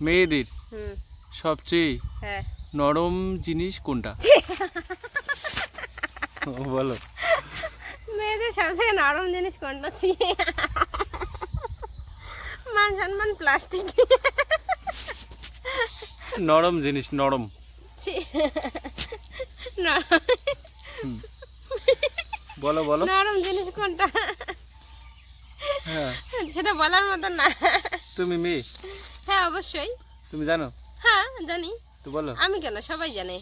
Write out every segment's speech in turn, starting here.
মেয়েদের সবচেয়ে হ্যাঁ। নরম জিনিস কোনটা? বলো। মেয়েদের সবথেকে নরম জিনিস কোনটা মান সম্মান প্লাস্টিক। নরম জিনিস নরম। বলো বলো। নরম জিনিস কোনটা? হ্যাঁ। সেটা বলার মতো না। তুমি মেয়ে? হ্যাঁ অবশ্যই। তুমি জানো? হ্যাঁ জানি। তো বলো। আমি কেন? সবাই জানে।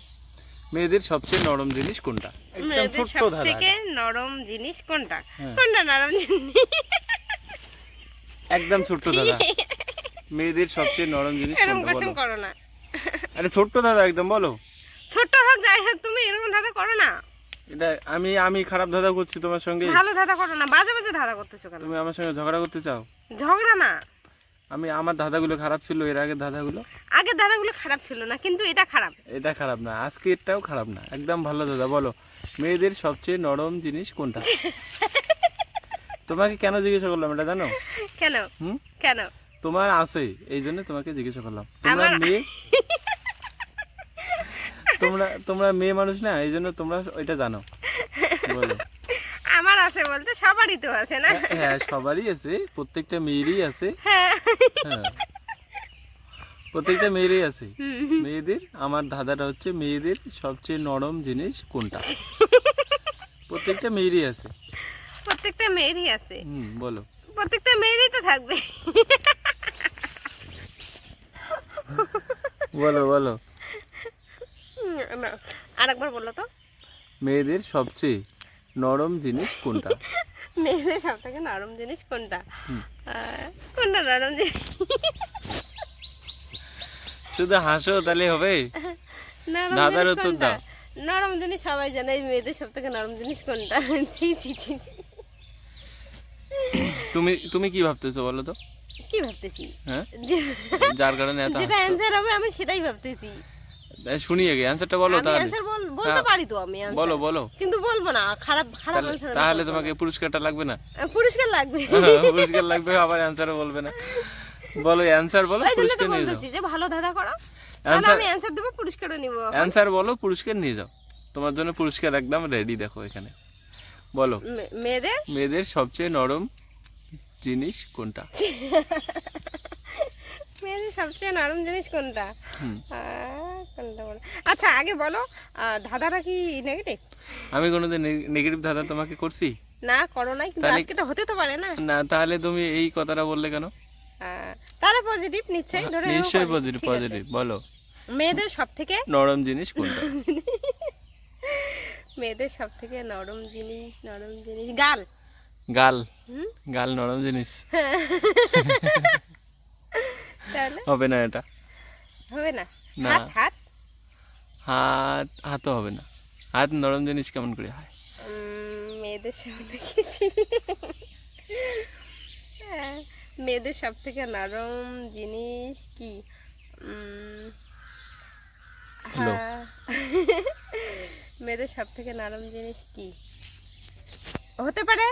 মেয়েদের সবচেয়ে নরম জিনিস কোনটা? একদম ছোট্ট ধাঁধা থেকে নরম জিনিস কোনটা? হ্যাঁ। কোনটা নরম জিনিস? একদম ছোট্ট দাদা মেয়েদের সবচেয়ে নরম জিনিস কোনটা বলো? করো না। আরে ছোট্ট দাদা একদম বলো। ছোট হোক যাই হোক তুমি এরকম ধাঁধা করো না। এটা আমি আমি খারাপ দাদা করছি তোমার সঙ্গে? ভালো ধাঁধা করো না বাজে বাজে ধাঁধা করতেছো কেন? তুমি আমার সঙ্গে ঝগড়া করতে চাও? ঝগড়া না। আমি আমার দাদাগুলো খারাপ ছিল এর আগের দাদাগুলো। আগের ধাঁধাগুলো খারাপ ছিল না কিন্তু এটা খারাপ। এটা খারাপ না আজকে এটাও খারাপ না একদম ভালো দাদা বলো মেয়েদের সবচেয়ে নরম জিনিস কোনটা? তোমাকে কেন জিজ্ঞাসা করলাম এটা জানো? কেন? হুম? কেন? তোমার আছে এই জন্য তোমাকে জিজ্ঞাসা করলাম। তোমরা মেয়ে? তোমরা তোমরা মেয়ে মানুষ না এই জন্য তোমরা এটা জানো। বলো। আছে বলতে সবারই তো আছে না? হ্যাঁ, হ্যাঁ সবারই আছে। প্রত্যেকটা মেয়েরই আছে। হ্যাঁ। হ্যাঁ। প্রত্যেকটা মেয়েরই আছে। মেয়েদের আমার দাদাটা হচ্ছে মেয়েদের সবচেয়ে নরম জিনিস কোনটা? প্রত্যেকটা মেয়েরই আছে। প্রত্যেকটা মেয়েরই আছে। হুম বলো। প্রত্যেকটা মেয়েরই তো থাকবে। বলো বলো। আরেকবার বলো তো। মেয়েদের সবচেয়ে নরম জিনিস কোনটা? মেয়েদের সব থেকে নরম জিনিস কোনটা? কোনটা নরম জিনিস? শুধু হাসো তাহলে হবে। নরম দাদার জিনিস উত্তর দাও। নরম জিনিস সবাই জানে মেয়েদের সব থেকে নরম জিনিস কোনটা? ছি ছি ছি। তুমি তুমি কি ভাবতেছো বলো তো? কি ভাবতেছি? হ্যাঁ? যার কারণে যেটা। অ্যান্সার হবে আমি সেটাই ভাবতেছি। শুনি আগে অ্যান্সারটা বলো আমি তাহলে। অ্যান্সার বলতে হ্যাঁ। পারি তো আমি answer। বলো বলো। কিন্তু বলব না খারাপ খারাপ তাহলে তোমাকে পুরস্কারটা লাগবে না। পুরস্কার লাগবে। পুরস্কার লাগবে আবার অ্যান্সারও বলবে না। বলো অ্যান্সার বলো ওই জন্য তো পুরস্কার নিয়ে যাও। বলতেছি যে ভালো ধাঁধা করো। তাহলে আমি অ্যান্সার দেবো পুরস্কারও নিব অ্যান্সার বলো পুরস্কার নিয়ে যাও। তোমার জন্য পুরস্কার একদম রেডি দেখো এখানে। বলো। মে- মেয়েদের? মেয়েদের সবচেয়ে নরম জিনিস কোনটা? মেয়েদের সবচেয়ে নরম জিনিস কোনটা। আহ, কোনটা? বলো আচ্ছা আগে বলো ধাঁধাটা কি নেগেটিভ আমি কোনোদিন নেগেটিভ ধাঁধা তোমাকে করছি? না করো নাই কিন্তু আজকে তো হতে তো পারে না। না তাহলে তুমি এই কথাটা বললে কেন? তাহলে পজিটিভ নিশ্চয়ই ধরে নেব নিশ্চয়ই পজিটিভ পজিটিভ বলো। মেয়েদের সব থেকে নরম জিনিস কোনটা? মেয়েদের সব থেকে নরম জিনিস নরম জিনিস গাল। গাল। হুম? গাল নরম জিনিস। তাহলে? হবে না এটা। হবে না। না। হাত হাত? হাত হাতও হবে না। হাত নরম জিনিস কেমন করে হয়? মেয়েদের সব দেখেছি হ্যাঁ, মেয়েদের সব থেকে নরম জিনিস কি? হ্যাঁ। মেয়েদের সব থেকে নরম জিনিস কি? হতে পারে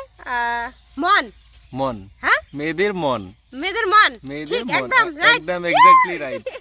মন। মন। হ্যাঁ? মেয়েদের মন। মেয়েদের মন। মেয়েদের মন। একদম একদম এক্স্যাক্টলি রাইট